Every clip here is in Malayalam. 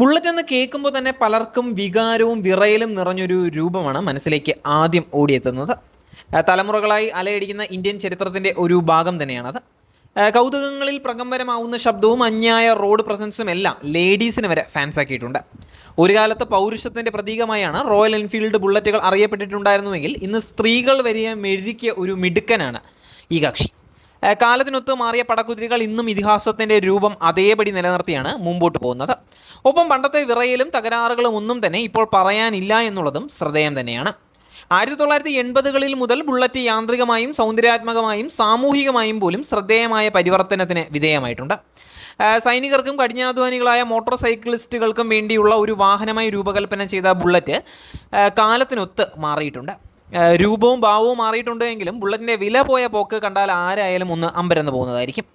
ബുള്ളറ്റ് എന്ന് കേൾക്കുമ്പോൾ തന്നെ പലർക്കും വികാരവും വിറയലും നിറഞ്ഞൊരു രൂപമാണ് മനസ്സിലേക്ക് ആദ്യം ഓടിയെത്തുന്നത്. തലമുറകളായി അലയടിക്കുന്ന ഇന്ത്യൻ ചരിത്രത്തിന്റെ ഒരു ഭാഗം തന്നെയാണത് കൗതുകങ്ങളിൽ പ്രകമ്പരമാവുന്ന ശബ്ദവും അന്യായ റോഡ് പ്രസൻസും എല്ലാം ലേഡീസിന് വരെ ഫാൻസാക്കിയിട്ടുണ്ട് ഒരു കാലത്ത് പൗരുഷത്തിന്റെ പ്രതീകമായാണ് റോയൽ എൻഫീൽഡ് ബുള്ളറ്റുകൾ അറിയപ്പെട്ടിട്ടുണ്ടായിരുന്നുവെങ്കിൽ ഇന്ന് സ്ത്രീകൾ വരെ മെഴുകിയ ഒരു മിടുക്കനാണ് ഈ കക്ഷി. കാലത്തിനൊത്ത് മാറിയ പടക്കുതിരികൾ ഇന്നും ഇതിഹാസത്തിന്റെ രൂപം അതേപടി നിലനിർത്തിയാണ് മുമ്പോട്ട് പോകുന്നത്. ഒപ്പം പണ്ടത്തെ വിറയലും തകരാറുകളും ഒന്നും തന്നെ ഇപ്പോൾ പറയാനില്ല എന്നുള്ളതും ശ്രദ്ധേയം തന്നെയാണ്. ആയിരത്തി തൊള്ളായിരത്തി എൺപതുകളിൽ മുതൽ ബുള്ളറ്റ് യാന്ത്രികമായും സൗന്ദര്യാത്മകമായും സാമൂഹികമായും പോലും ശ്രദ്ധേയമായ പരിവർത്തനത്തിന് വിധേയമായിട്ടുണ്ട്. സൈനികർക്കും കഠിനാധ്വാനികളായ മോട്ടോർ സൈക്കിളിസ്റ്റുകൾക്കും വേണ്ടിയുള്ള ഒരു വാഹനമായി രൂപകൽപ്പന ചെയ്ത ബുള്ളറ്റ് കാലത്തിനൊത്ത് മാറിയിട്ടുണ്ട്. രൂപവും ഭാവവും മാറിയിട്ടുണ്ട് എങ്കിലും ബുള്ളറ്റിന്റെ വില പോയ പോക്ക് കണ്ടാൽ ആരായാലും ഒന്ന് അമ്പരന്ന് പോകുന്നതായിരിക്കും.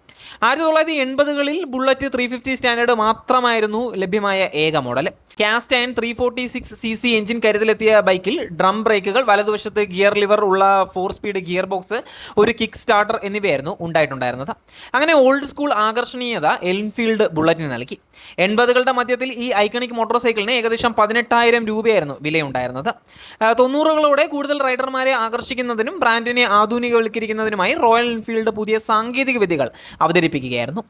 ആയിരത്തി തൊള്ളായിരത്തി എൺപതുകളിൽ ബുള്ളറ്റ് ത്രീ ഫിഫ്റ്റി സ്റ്റാൻഡേർഡ് മാത്രമായിരുന്നു ലഭ്യമായ ഏക model. Cast and three forty six CC C engine കരുതലെത്തിയ ബൈക്കിൽ ഡ്രം ബ്രേക്കുകൾ വലതുവശത്ത് ഗിയർ ലിവർ ഉള്ള ഫോർ സ്പീഡ് ഗിയർ ബോക്സ് ഒരു കിക്ക് സ്റ്റാർട്ടർ എന്നിവയായിരുന്നു ഉണ്ടായിട്ടുണ്ടായിരുന്നത്. അങ്ങനെ ഓൾഡ് സ്കൂൾ ആകർഷണീയത എൻഫീൽഡ് ബുള്ളറ്റിന് നൽകി. എൺപതുകളുടെ മധ്യത്തിൽ ഈ ഐക്കണിക് മോട്ടോർ സൈക്കിളിന് ഏകദേശം പതിനെട്ടായിരം രൂപയായിരുന്നു വിലയുണ്ടായിരുന്നത്. തൊണ്ണൂറുകളോടെ കൂടുതൽ റൈഡർമാരെ ആകർഷിക്കുന്നതിനും ബ്രാൻഡിനെ ആധുനികവൽക്കരിക്കുന്നതിനുമായി റോയൽ എൻഫീൽഡ് പുതിയ സാങ്കേതിക വിദ്യകൾ അവതരിപ്പിക്കുകയായിരുന്നു.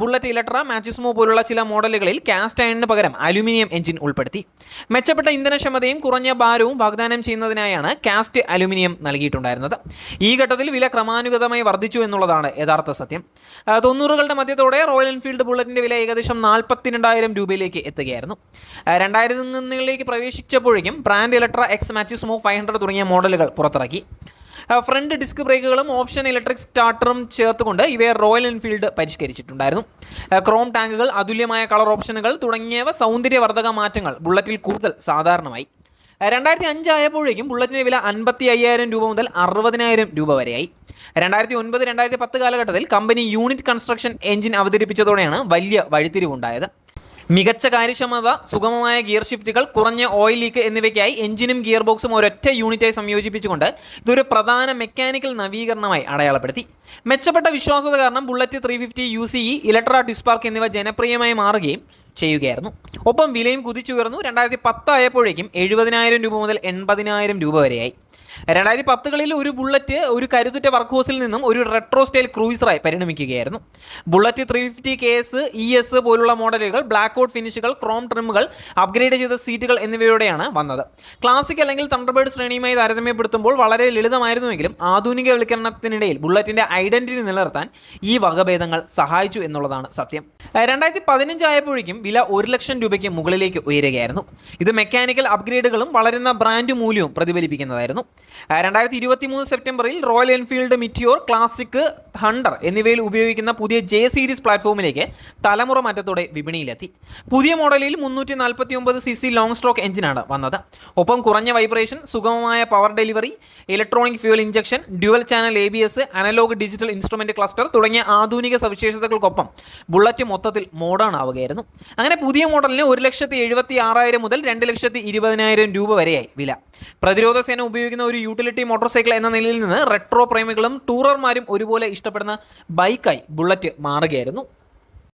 ബുള്ളറ്റ് ഇലക്ട്ര മാച്ചിസ്മോ പോലുള്ള ചില മോഡലുകളിൽ കാസ്റ്റ് അയണിന് പകരം അലുമിനിയം എഞ്ചിൻ ഉൾപ്പെടുത്തി. മെച്ചപ്പെട്ട ഇന്ധനക്ഷമതയും കുറഞ്ഞ ഭാരവും വാഗ്ദാനം ചെയ്യുന്നതിനായാണ് കാസ്റ്റ് അലുമിനിയം നൽകിയിട്ടുണ്ടായിരുന്നത്. ഈ ഘട്ടത്തിൽ വില ക്രമാനുഗതമായി വർദ്ധിച്ചു എന്നുള്ളതാണ് യഥാർത്ഥ സത്യം. തൊണ്ണൂറുകളുടെ മധ്യത്തോടെ റോയൽ എൻഫീൽഡ് ബുള്ളറ്റിന്റെ വില ഏകദേശം നാൽപ്പത്തിരണ്ടായിരം രൂപയിലേക്ക് എത്തുകയായിരുന്നു. രണ്ടായിരത്തിലേക്ക് പ്രവേശിച്ചപ്പോഴേക്കും brand Electra X Machismo five hundred തുടങ്ങിയ മോഡലുകൾ പുറത്തിറക്കി. ഫ്രണ്ട് ഡിസ്ക് ബ്രേക്കുകളും ഓപ്ഷൻ ഇലക്ട്രിക് സ്റ്റാർട്ടറും ചേർത്തുകൊണ്ട് ഇവയെ റോയൽ എൻഫീൽഡ് പരിഷ്കരിച്ചിട്ടുണ്ടായിരുന്നു. ക്രോം ടാങ്കുകൾ അതുല്യമായ കളർ ഓപ്ഷനുകൾ തുടങ്ങിയവ സൗന്ദര്യവർദ്ധക മാറ്റങ്ങൾ ബുള്ളറ്റിൽ കൂടുതൽ സാധാരണമായി. രണ്ടായിരത്തി അഞ്ചായപ്പോഴേക്കും ബുള്ളറ്റിന്റെ വില അൻപത്തി അയ്യായിരം രൂപ മുതൽ അറുപതിനായിരം രൂപ വരെയായി. രണ്ടായിരത്തി ഒൻപത് രണ്ടായിരത്തി പത്ത് കാലഘട്ടത്തിൽ കമ്പനി യൂണിറ്റ് കൺസ്ട്രക്ഷൻ എഞ്ചിൻ അവതരിപ്പിച്ചതോടെയാണ് വലിയ വഴിത്തിരിവുണ്ടായത്. മികച്ച കാര്യക്ഷമത സുഗമമായ ഗിയർ ഷിഫ്റ്റുകൾ കുറഞ്ഞ ഓയിൽ ലീക്ക് എന്നിവയ്ക്കായി എഞ്ചിനും ഗിയർ ബോക്സും ഒരൊറ്റ യൂണിറ്റായി സംയോജിപ്പിച്ചുകൊണ്ട് ഇതൊരു പ്രധാന മെക്കാനിക്കൽ നവീകരണമായി അടയാളപ്പെടുത്തി. മെച്ചപ്പെട്ട വിശ്വാസത കാരണം Bullet three fifty U C Electra ഡിസ്പാർക്ക് എന്നിവ ജനപ്രിയമായി മാറുകയും ചെയ്യുകയായിരുന്നു. ഒപ്പം വിലയും കുതിച്ചുയർന്നു. രണ്ടായിരത്തി പത്തായപ്പോഴേക്കും എഴുപതിനായിരം രൂപ മുതൽ എൺപതിനായിരം രൂപ വരെയായി. രണ്ടായിരത്തി പത്തുകളിൽ ഒരു ബുള്ളറ്റ് ഒരു കരുത്തുറ്റ വർക്ക് ഹോസിൽ നിന്നും ഒരു റെട്രോ സ്റ്റൈൽ ക്രൂയിസറായി പരിണമിക്കുകയായിരുന്നു. Bullet three fifty K S E S പോലുള്ള മോഡലുകൾ ബ്ലാക്ക് ഔട്ട് ഫിനിഷുകൾ ക്രോം ട്രിമുകൾ അപ്ഗ്രേഡ് ചെയ്ത സീറ്റുകൾ എന്നിവയോടെയാണ് വന്നത്. ക്ലാസിക് അല്ലെങ്കിൽ തണ്ടർബേർഡ് ശ്രേണിയുമായി താരതമ്യപ്പെടുത്തുമ്പോൾ വളരെ ലളിതമായിരുന്നുവെങ്കിലും ആധുനികവൽക്കരണത്തിനിടയിൽ ബുള്ളറ്റിന്റെ ഐഡന്റിറ്റി നിലനിർത്താൻ ഈ വകഭേദങ്ങൾ സഹായിച്ചു എന്നുള്ളതാണ് സത്യം. രണ്ടായിരത്തി പതിനഞ്ചായപ്പോഴേക്കും വില ഒരു ലക്ഷം രൂപയ്ക്ക് മുകളിലേക്ക് ഉയരുകയായിരുന്നു. ഇത് മെക്കാനിക്കൽ അപ്ഗ്രേഡുകളും വളരുന്ന ബ്രാൻഡ് മൂല്യവും പ്രതിഫലിപ്പിക്കുന്നതായിരുന്നു. രണ്ടായിരത്തി ഇരുപത്തി മൂന്ന് സെപ്റ്റംബറിൽ Royal Enfield Meteor Classic Hunter എന്നിവയിൽ ഉപയോഗിക്കുന്ന പുതിയ ജെ സീരീസ് പ്ലാറ്റ്ഫോമിലേക്ക് തലമുറ മാറ്റത്തോടെ വിപണിയിലെത്തി. പുതിയ മോഡലിൽ മുന്നൂറ്റി നാൽപ്പത്തി ഒമ്പത് സി സി ലോങ് സ്ട്രോക്ക് എഞ്ചിനാണ് വന്നത്. ഒപ്പം കുറഞ്ഞ വൈബ്രേഷൻ സുഗമമായ power delivery electronic fuel injection dual channel A B S analogue digital instrument cluster തുടങ്ങിയ ആധുനിക സവിശേഷതകൾക്കൊപ്പം ബുള്ളറ്റ് മൊത്തത്തിൽ മോഡേൺ ആവുകയായിരുന്നു. അങ്ങനെ പുതിയ മോഡലിന് ഒരു ലക്ഷത്തി എഴുപത്തി ആറായിരം മുതൽ രണ്ട് ലക്ഷത്തി ഇരുപതിനായിരം രൂപ വരെയായി വില. പ്രതിരോധ സേന ഉപയോഗിക്കുന്ന ഒരു യൂട്ടിലിറ്റി മോട്ടോർ സൈക്കിൾ എന്ന നിലയിൽ നിന്ന് റെട്രോ പ്രേമികളും ടൂറർമാരും ഒരുപോലെ ഇഷ്ടപ്പെടുന്ന ബൈക്കായി ബുള്ളറ്റ് മാറുകയായിരുന്നു.